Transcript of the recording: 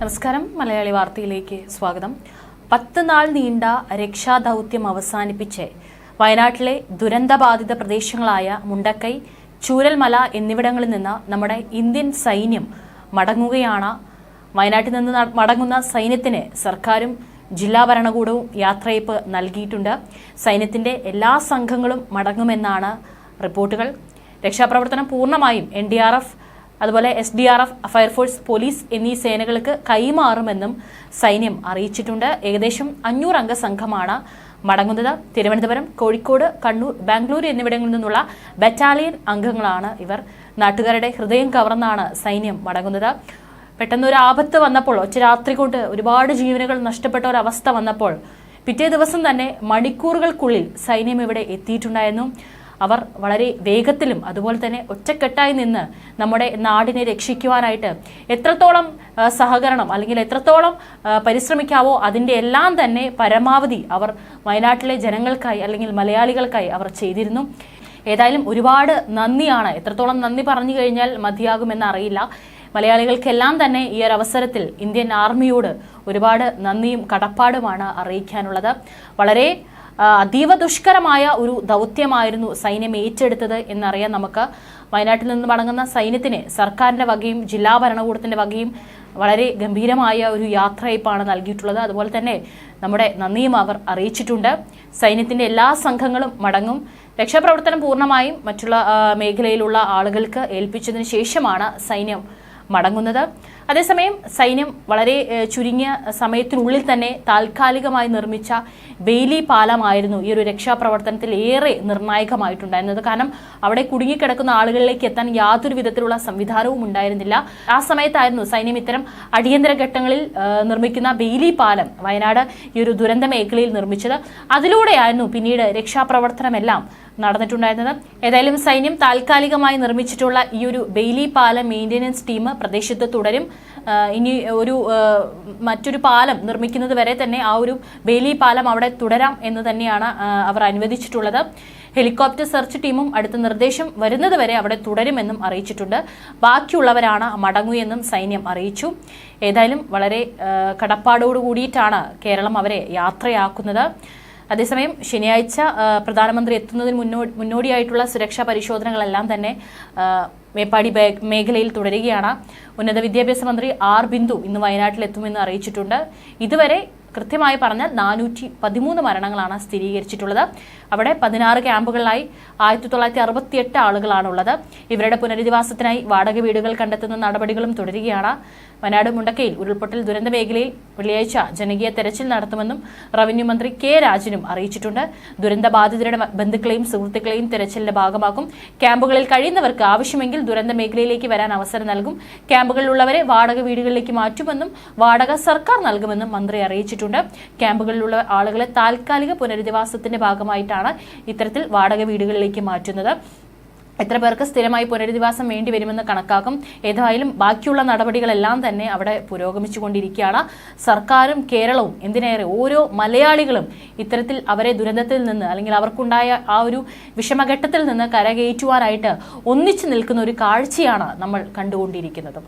നമസ്കാരം. മലയാളി വാർത്തയിലേക്ക് സ്വാഗതം. പത്ത് നാൾ നീണ്ട രക്ഷാദൗത്യം അവസാനിപ്പിച്ച് വയനാട്ടിലെ ദുരന്തബാധിത പ്രദേശങ്ങളായ മുണ്ടക്കൈ ചൂരൽമല എന്നിവിടങ്ങളിൽ നിന്ന് നമ്മുടെ ഇന്ത്യൻ സൈന്യം മടങ്ങുകയാണ്. വയനാട്ടിൽ നിന്ന് മടങ്ങുന്ന സൈന്യത്തിന് സർക്കാരും ജില്ലാ ഭരണകൂടവും യാത്രയപ്പ് നൽകിയിട്ടുണ്ട്. സൈന്യത്തിന്റെ എല്ലാ സംഘങ്ങളും മടങ്ങുമെന്നാണ് റിപ്പോർട്ടുകൾ. രക്ഷാപ്രവർത്തനം പൂർണമായും എൻ ഡി ആർ എഫ് അതുപോലെ S D R F fire force police എന്നീ സേനകൾക്ക് കൈമാറുമെന്നും സൈന്യം അറിയിച്ചിട്ടുണ്ട്. ഏകദേശം അഞ്ഞൂറ് അംഗ സംഘമാണ് മടങ്ങുന്നത്. തിരുവനന്തപുരം കോഴിക്കോട് കണ്ണൂർ ബാംഗ്ലൂർ എന്നിവിടങ്ങളിൽ നിന്നുള്ള ബറ്റാലിയൻ അംഗങ്ങളാണ് ഇവർ. നാട്ടുകാരുടെ ഹൃദയം കവർന്നാണ് സൈന്യം മടങ്ങുന്നത്. പെട്ടെന്ന് ഒരു ആപത്ത് വന്നപ്പോൾ ഒറ്റ രാത്രി കൊണ്ട് ഒരുപാട് ജീവനുകൾ നഷ്ടപ്പെട്ട ഒരവസ്ഥ വന്നപ്പോൾ പിറ്റേ ദിവസം തന്നെ മണിക്കൂറുകൾക്കുള്ളിൽ സൈന്യം ഇവിടെ എത്തിയിട്ടുണ്ടായിരുന്നു. അവർ വളരെ വേഗത്തിലും അതുപോലെ തന്നെ ഒറ്റക്കെട്ടായി നിന്ന് നമ്മുടെ നാടിനെ രക്ഷിക്കുവാനായിട്ട് എത്രത്തോളം സഹകരണം അല്ലെങ്കിൽ എത്രത്തോളം പരിശ്രമിക്കാവോ അതിന്റെ എല്ലാം തന്നെ പരമാവധി അവർ വയനാട്ടിലെ ജനങ്ങൾക്കായി അല്ലെങ്കിൽ മലയാളികൾക്കായി അവർ ചെയ്തിരുന്നു. ഏതായാലും ഒരുപാട് നന്ദിയാണ്. എത്രത്തോളം നന്ദി പറഞ്ഞു കഴിഞ്ഞാൽ മതിയാകുമെന്ന് അറിയില്ല. മലയാളികൾക്കെല്ലാം തന്നെ ഈ ഒരു അവസരത്തിൽ ഇന്ത്യൻ ആർമിയോട് ഒരുപാട് നന്ദിയും കടപ്പാടുമാണ് അറിയിക്കാനുള്ളത്. വളരെ അതീവ ദുഷ്കരമായ ഒരു ദൗത്യമായിരുന്നു സൈന്യം ഏറ്റെടുത്തത് എന്നറിയാൻ നമുക്ക് വയനാട്ടിൽ നിന്ന് മടങ്ങുന്ന സൈന്യത്തിന് സർക്കാരിന്റെ വകയും ജില്ലാ ഭരണകൂടത്തിന്റെ വകയും വളരെ ഗംഭീരമായ ഒരു യാത്രയപ്പാണ് നൽകിയിട്ടുള്ളത്. അതുപോലെ തന്നെ നമ്മുടെ നന്ദിയും അവർ അറിയിച്ചിട്ടുണ്ട്. സൈന്യത്തിന്റെ എല്ലാ സംഘങ്ങളും മടങ്ങും. രക്ഷാപ്രവർത്തനം പൂർണമായും മറ്റുള്ള മേഖലയിലുള്ള ആളുകൾക്ക് ഏൽപ്പിച്ചതിന് ശേഷമാണ് സൈന്യം മടങ്ങുന്നത്. അതേസമയം സൈന്യം വളരെ ചുരുങ്ങിയ സമയത്തിനുള്ളിൽ തന്നെ താൽക്കാലികമായി നിർമ്മിച്ച ബെയിലി പാലമായിരുന്നു ഈ ഒരു രക്ഷാപ്രവർത്തനത്തിൽ ഏറെ നിർണായകമായിട്ടുണ്ടായിരുന്നത്. കാരണം അവിടെ കുടുങ്ങിക്കിടക്കുന്ന ആളുകളിലേക്ക് എത്താൻ യാതൊരു വിധത്തിലുള്ള സംവിധാനവും ഉണ്ടായിരുന്നില്ല. ആ സമയത്തായിരുന്നു സൈന്യം ഇത്തരം അടിയന്തര ഘട്ടങ്ങളിൽ നിർമ്മിക്കുന്ന ബെയിലി പാലം വയനാട് ഈ ഒരു ദുരന്ത മേഖലയിൽ നിർമ്മിച്ചത്. അതിലൂടെയായിരുന്നു പിന്നീട് രക്ഷാപ്രവർത്തനമെല്ലാം നടന്നിട്ടുണ്ടായിരുന്നത്. ഏതായാലും സൈന്യം താൽക്കാലികമായി നിർമ്മിച്ചിട്ടുള്ള ഈ ഒരു ബെയിലി പാലം മെയിന്റെനൻസ് ടീം പ്രദേശത്ത് തുടരും. ഇനി ഒരു മറ്റൊരു പാലം നിർമ്മിക്കുന്നത് വരെ തന്നെ ആ ഒരു ബേലി പാലം അവിടെ തുടരാം എന്ന് തന്നെയാണ് അവർ അനുവദിച്ചിട്ടുള്ളത്. ഹെലികോപ്റ്റർ സെർച്ച് ടീമും അടുത്ത നിർദ്ദേശം വരുന്നത് വരെ അവിടെ തുടരുമെന്നും അറിയിച്ചിട്ടുണ്ട്. ബാക്കിയുള്ളവരാണ് മടങ്ങുയെന്നും സൈന്യം അറിയിച്ചു. ഏതായാലും വളരെ കടപ്പാടോട് കൂടിയിട്ടാണ് കേരളം അവരെ യാത്രയാക്കുന്നത്. അതേസമയം ശനിയാഴ്ച പ്രധാനമന്ത്രി എത്തുന്നതിന് മുന്നോ മുന്നോടിയായിട്ടുള്ള സുരക്ഷാ പരിശോധനകളെല്ലാം തന്നെ മേപ്പാടി മേഖലയിൽ തുടരുകയാണ്. ഉന്നത വിദ്യാഭ്യാസ മന്ത്രി ആർ ബിന്ദു ഇന്ന് വയനാട്ടിലെത്തുമെന്ന് അറിയിച്ചിട്ടുണ്ട്. ഇതുവരെ കൃത്യമായി പറഞ്ഞാൽ നാനൂറ്റി പതിമൂന്ന് മരണങ്ങളാണ് സ്ഥിരീകരിച്ചിട്ടുള്ളത്. അവിടെ പതിനാറ് ക്യാമ്പുകളിലായി ആയിരത്തി തൊള്ളായിരത്തി അറുപത്തിയെട്ട് ആളുകളാണുള്ളത്. ഇവരുടെ പുനരധിവാസത്തിനായി വാടക വീടുകൾ കണ്ടെത്തുന്ന നടപടികളും തുടരുകയാണ്. വയനാട് മുണ്ടക്കയിൽ ഉരുൾപൊട്ടൽ ദുരന്ത മേഖലയിൽ വെള്ളിയാഴ്ച ജനകീയ തെരച്ചിൽ നടത്തുമെന്നും റവന്യൂ മന്ത്രി കെ രാജനും അറിയിച്ചിട്ടുണ്ട്. ദുരന്ത ബാധിതരുടെ ബന്ധുക്കളെയും സുഹൃത്തുക്കളെയും തെരച്ചിലിന്റെ ഭാഗമാക്കും. ക്യാമ്പുകളിൽ കഴിയുന്നവർക്ക് ആവശ്യമെങ്കിൽ ദുരന്ത മേഖലയിലേക്ക് വരാൻ അവസരം നൽകും. ക്യാമ്പുകളിലുള്ളവരെ വാടക വീടുകളിലേക്ക് മാറ്റുമെന്നും വാടക സർക്കാർ നൽകുമെന്നും മന്ത്രി അറിയിച്ചിട്ടുണ്ട്. ക്യാമ്പുകളിലുള്ള ആളുകളെ താൽക്കാലിക പുനരധിവാസത്തിന്റെ ഭാഗമായിട്ടാണ് ഇത്തരത്തിൽ വാടക വീടുകളിലേക്ക് മാറ്റുന്നത്. എത്ര പേർക്ക് സ്ഥിരമായി പുനരധിവാസം വേണ്ടി വരുമെന്ന് കണക്കാക്കും. ഏതായാലും ബാക്കിയുള്ള നടപടികളെല്ലാം തന്നെ അവിടെ പുരോഗമിച്ചുകൊണ്ടിരിക്കുകയാണ്. സർക്കാരും കേരളവും എന്തിനേറെ ഓരോ മലയാളികളും ഇത്തരത്തിൽ അവരെ ദുരന്തത്തിൽ നിന്ന് അല്ലെങ്കിൽ അവർക്കുണ്ടായ ആ ഒരു വിഷമഘട്ടത്തിൽ നിന്ന് കരകയറ്റുവാനായിട്ട് ഒന്നിച്ചു നിൽക്കുന്ന ഒരു കാഴ്ചയാണ് നമ്മൾ കണ്ടുകൊണ്ടിരിക്കുന്നത്.